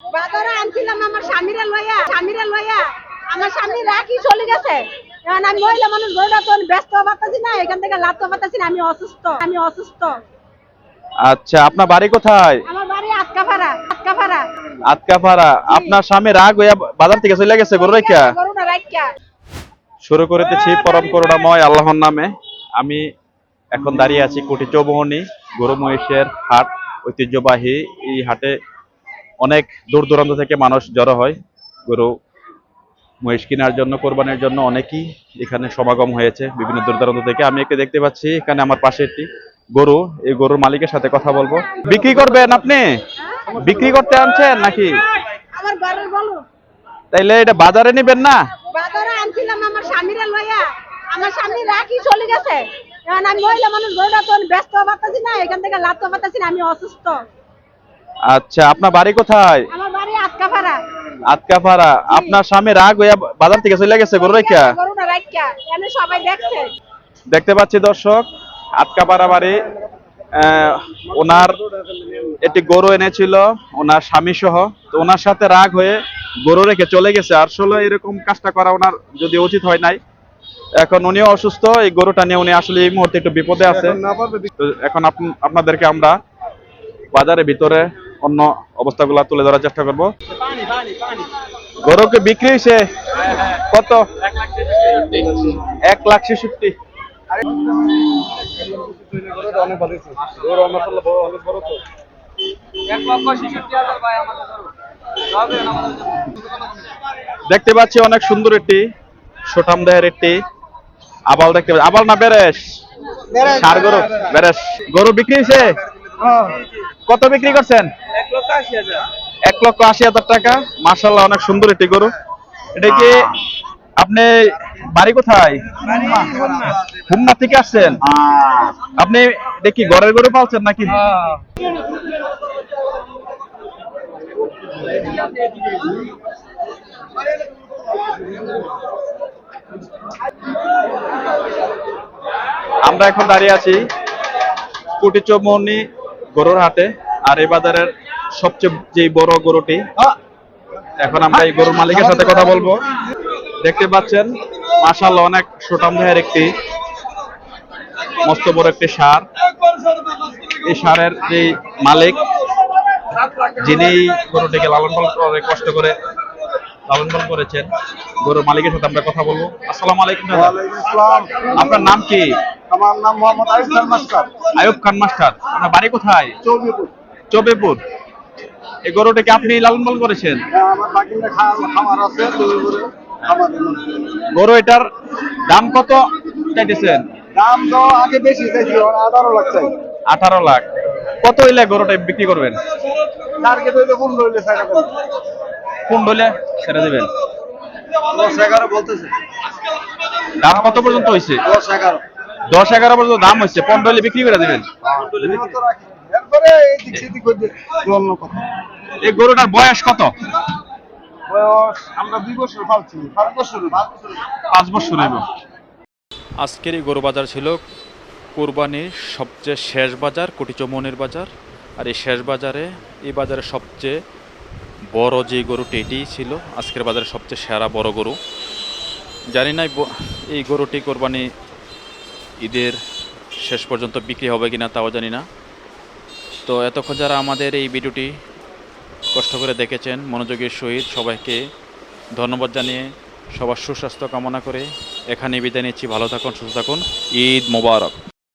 বাজারে আনছিলাম আমার স্বামীরে লইয়া স্বামীরে লইয়া। আমার স্বামী রাখি চলে গেছে। এখন আমি মহিলা মানুষ গরুটা তো ব্যস্ত পারতেছি না এখান থেকে লাভতে পারতেছি না আমি অসুস্থ আমি অসুস্থ। আচ্ছা আপনার বাড়ি কোথায়? আমার বাড়ি আটকাপাড়া আটকাপাড়া। আতকাপাড়া আপনার স্বামী রাগ হইয়া বাজার থেকে চলে গেছে গরু রেখা গরুটা রাখিয়া শুরু করিতেছি পরম করুণাময় আল্লাহর নামে। আমি এখন দাঁড়িয়ে আছি কোটি চৌবহনী গরু মহিষের হাট ঐতিহ্যবাহী এই হাটে অনেক দূর দূরান্ত থেকে মানুষ জড়ো হয়। গরু মহিষ কেনার জন্য কোরবানির জন্য অনেকেই এখানে সমাগম হয়েছে বিভিন্ন দূর দূরান্ত থেকে। আমি একে দেখতে পাচ্ছি এখানে আমার পাশে একটি গরু। এই গরুর মালিকের সাথে কথা বলব। বিক্রি করবেন আপনি? বিক্রি করতে আনছেন নাকি? তাইলে এটা বাজারে নেবেন না? বাজারে আনছিলাম আমার স্বামীরে লইয়া। আমার স্বামী রাখি চলে গেছে। এখন আমি মহিলা মানুষ গরুটা তো ব্যস্ত পারতেছি না এখান থেকে লাভতে পারতেছি না আমি অসুস্থ। আচ্ছা আপনার বাড়ি কোথায়? আমার বাড়ি আটকাপাড়া। আতকাপাড়া আপনার স্বামী রাগ হইয়া বাজার থেকে চলে গেছে গরু রেখা গরুটা রাখিয়া এনে সবাই দেখছে। দেখতে পাচ্ছি দর্শক আতকাপাড়া বাড়ি। আহ, ওনার একটি গরু এনেছিল ওনার স্বামী সহ তো ওনার সাথে রাগ হয়ে গরু রেখে চলে গেছে। আসলে এরকম কাজটা করা ওনার যদি উচিত হয় নাই এখন উনিও অসুস্থ এই গরুটা নিয়ে উনি আসলে এই মুহূর্তে একটু বিপদে আছে। এখন আপ- আপনাদেরকে আমরা বাজারের ভিতরে অন্য অবস্থাগুলো তুলে ধরার চেষ্টা করব। গরুকে বিক্রি হয়েছে কত? এক লাখ ছেষট্টি। দেখতে পাচ্ছি অনেক সুন্দর একটি সোটাম দেহের একটি আবাল দেখতে পাচ্ছি। আবাল না বেরেস সার গরু বেরেস গরু বিক্রি হয়েছে? কত বিক্রি করছেন? এক লক্ষ আশি হাজার। টাকা। মার্শাল্লাহ অনেক সুন্দর একটি গরু। এটা কি আপনি বাড়ি কোথায়? হুমনা থেকে আসছেন? আপনি দেখি ঘরের গরু পালছেন নাকি? আমরা এখন দাঁড়িয়ে আছি কুটি চৌমনি গরুর হাটে আর এই বাজারের সবচেয়ে যে বড় গরুটি এখন আমরা এই গরুর মালিকের সাথে কথা বলব। দেখতে পাচ্ছেন মাশাল্লাহ অনেক সুটাম দেহের একটি মস্ত বড় একটি সার। এই সারের যে মালিক যিনি গরুটিকে লালন পালন করে কষ্ট করে লালন পালন করেছেন গরুর মালিকের সাথে আমরা কথা বলব। আসসালামু আলাইকুম। আপনার নাম কি? আমার নাম মোহাম্মদ আরিফ খান মাস্টার। আয়ুব খান মাস্টার। আপনার বাড়ি কোথায়? চৌবিপুর। চবেপুর। এই গরুটাকে আপনি লালন পালন করেছেন? মধ্যে। গরু এটার দাম কত চাইতেছেন? দাম তো আগে বেশি চাইছি আঠারো লাখ চাই। আঠারো লাখ। কত হইলে গরুটা বিক্রি করবেন? টার্গেট হইলে কোন হইলে ছেড়ে দেবেন। দশ এগারো বলতেছে। দাম কত পর্যন্ত হয়েছে দশ এগারো। দশ এগারো পর্যন্ত দাম হচ্ছে পনেরো হইলে বিক্রি করে দেবেন। এই গরুটার বয়স কত? বছর পাঁচ বছর। বছর বছর আজকের এই গরু বাজার ছিল কোরবানির সবচেয়ে শেষ বাজার কোটিচমনের বাজার। আর এই শেষ বাজারে এই বাজারে সবচেয়ে বড় যে গরুটি এটিই ছিল আজকের বাজারে সবচেয়ে সেরা বড় গরু। জানি না এই গরুটি কোরবানি ঈদের শেষ পর্যন্ত বিক্রি হবে কি না তাও জানি না। তো এতক্ষণ যারা আমাদের এই ভিডিওটি কষ্ট করে দেখেছেন, মনোযোগের সহিত সবাইকে ধন্যবাদ জানিয়ে সবার সুস্বাস্থ্য কামনা করে এখানে বিদায় নিচ্ছি। ভালো থাকুন, সুস্থ থাকুন। ঈদ মোবারক।